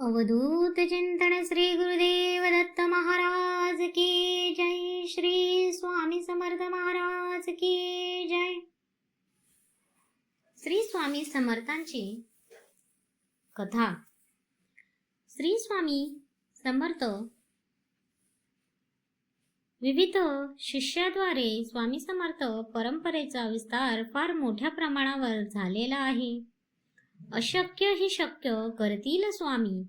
अवधूत चिंतन श्री गुरुदेव दत्त महाराज की जय. श्री स्वामी समर्थ महाराज की जय. श्री स्वामी समर्थांची कथा. श्री स्वामी समर्थ विविध शिष्याद्वारे स्वामी समर्थ परंपरेचा विस्तार फार मोठ्या प्रमाणावर झालेला आहे. अशक्य ही शक्य करतील स्वामी.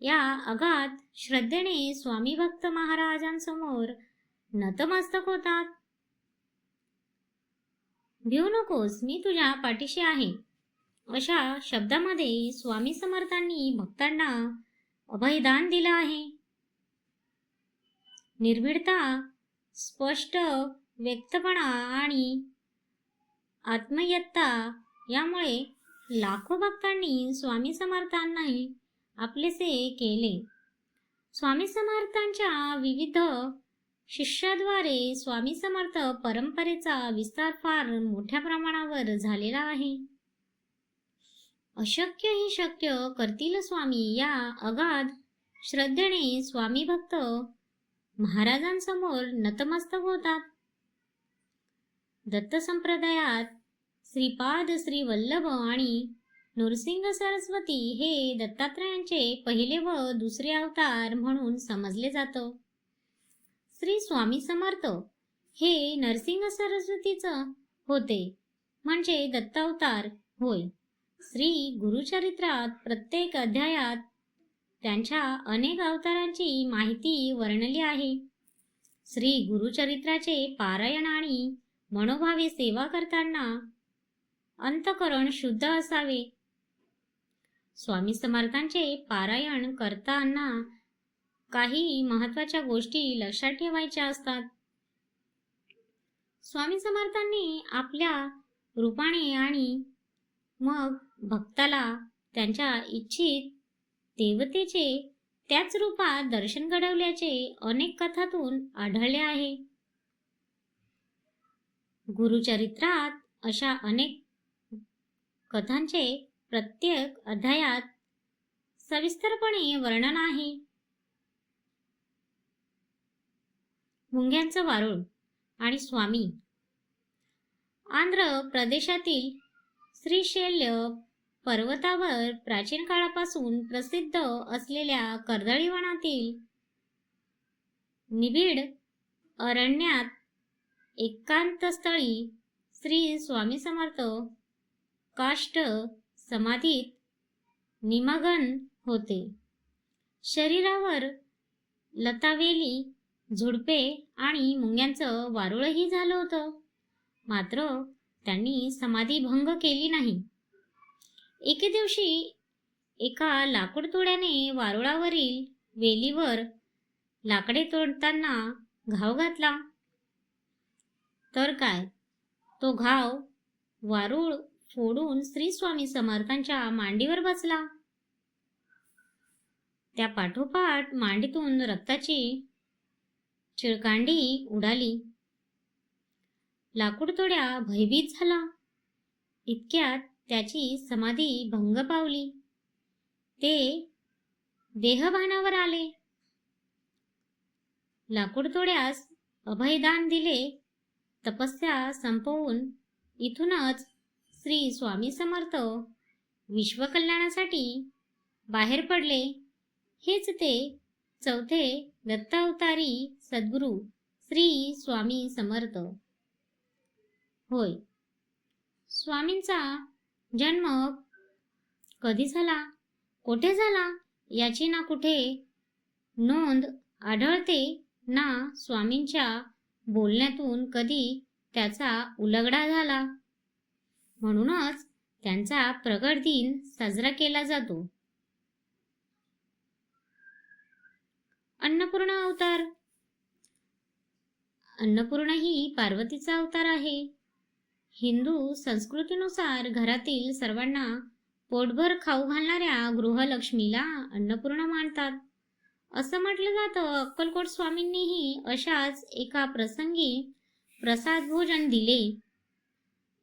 या अगात श्रद्धेने स्वामी भक्त महाराजांसमोर नतमस्तक होतात. भिऊ नकोस मी तुझ्या पाठीशी आहे. अशा शब्दामध्ये स्वामी समर्थांनी भक्तांना अभयदान दिलं आहे. निर्भीडता स्पष्ट व्यक्तपणा आणि आत्मयत्ता यामुळे लाखो भक्तांनी स्वामी समर्थांनाही आपलेसे केले. स्वामी समर्थांच्या विविध शिष्याद्वारे स्वामी समर्थ परंपरेचा विस्तार फार मोठ्या प्रमाणावर झालेला आहे. अशक्य ही शक्य करतील स्वामी या अगाध श्रद्धेने स्वामी भक्त महाराजांसमोर नतमस्तक होतात. दत्त संप्रदायात श्रीपाद श्री वल्लभ आणि नृसिंह सरस्वती हे दत्तात्रयांचे पहिले व दुसरे अवतार म्हणून समजले जातं. श्री स्वामी समर्थ हे नरसिंह सरस्वतीचं होते म्हणजे दत्तावतार होय. श्री गुरुचरित्रात प्रत्येक अध्यायात त्यांच्या अनेक अवतारांची माहिती वर्णली आहे. श्री गुरुचरित्राचे पारायण आणि मनोभावे सेवा करताना अंतकरण शुद्ध असावे. स्वामी समर्थांचे पारायण करताना काही महत्त्वाच्या गोष्टी लक्षात ठेवायच्या असतात. स्वामी समर्थांनी आपल्या रूपाने आणि मग भक्ताला त्यांच्या इच्छित देवतेचे त्याच रूपात दर्शन घडवल्याचे अनेक कथातून आढळले आहे. गुरुचरित्रात अशा अनेक कथांचे प्रत्येक अध्यायात सविस्तरपणे वर्णन आहे. मुंग्यांचं वारुळ आणि स्वामी. आंध्र प्रदेशातील श्रीशैल्य पर्वतावर प्राचीन काळापासून प्रसिद्ध असलेल्या कर्दळी वनातील निबिड अरण्यात एकांतस्थळी श्री स्वामी समर्थ काष्ट समाधीत निमगन होते. शरीरावर लतावेली झुडपे आणि मुंग्यांचं वारुळही झालं होतं. मात्र त्यांनी समाधी भंग केली नाही. एके दिवशी एका लाकूडतोड्याने वारुळावरील वेलीवर लाकडे तोडताना घाव घातला. तर काय? तो घाव वारुळ फोडून श्री स्वामी समर्थांच्या मांडीवर बसला. त्या पाठोपाठ मांडीतून रक्ताची चिळकांडी उडाली. लाकूडतोड्या भयभीत झाला. इतक्यात त्याची समाधी भंग पावली. ते देहभानावर आले. लाकूडतोड्यास अभयदान दिले. तपस्या संपवून इथूनच श्री स्वामी समर्थ. विश्वकल्याणासाठी बाहेर पडले. हेच ते चौथे दत्तावतारी सद्गुरू श्री स्वामी समर्थ. होय. स्वामींचा जन्म कधी झाला? कोठे झाला? याची ना कुठे नोंद आढळते ना स्वामींच्या बोलण्यातून कधी त्याचा उलगडा झाला? म्हणूनच त्यांचा प्रगट दिन साजरा केला जातो. अन्नपूर्णा अवतार. अन्नपूर्णा ही पार्वतीचा अवतार आहे. हिंदू संस्कृतीनुसार घरातील सर्वांना पोटभर खाऊ घालणाऱ्या गृहलक्ष्मीला अन्नपूर्णा मानतात. असं म्हटलं जातं अक्कलकोट स्वामींनीही अशाच एका प्रसंगी प्रसाद भोजन दिले.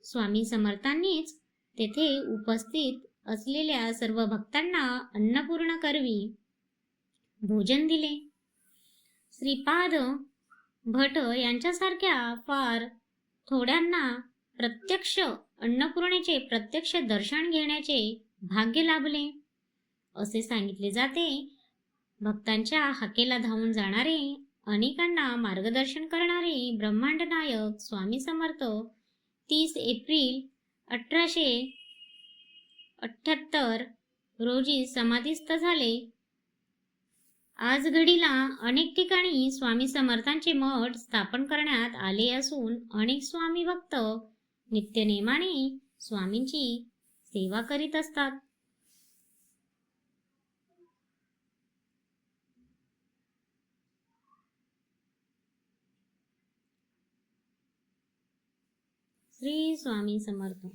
स्वामी समर्थांनीच तेथे उपस्थित असलेल्या सर्व भक्तांना अन्नपूर्ण करवी. भोजन दिले. श्रीपाद भट यांच्यासारख्या फार थोड्यांना प्रत्यक्ष अन्नपूर्णेचे प्रत्यक्ष दर्शन घेण्याचे भाग्य लाभले. असे सांगितले जाते भक्तांच्या हाकेला धावून जाणारे अनेकांना मार्गदर्शन करणारे ब्रह्मांड नायक स्वामी समर्थ तीस एप्रिल अठराशे अठ्ठ्याहत्तर रोजी समाधीस्थ झाले. आज घडीला अनेक ठिकाणी स्वामी समर्थांचे मठ स्थापन करण्यात आले असून अनेक स्वामी भक्त नित्यनेमाने स्वामींची सेवा करीत असतात. श्री स्वामी समर्थ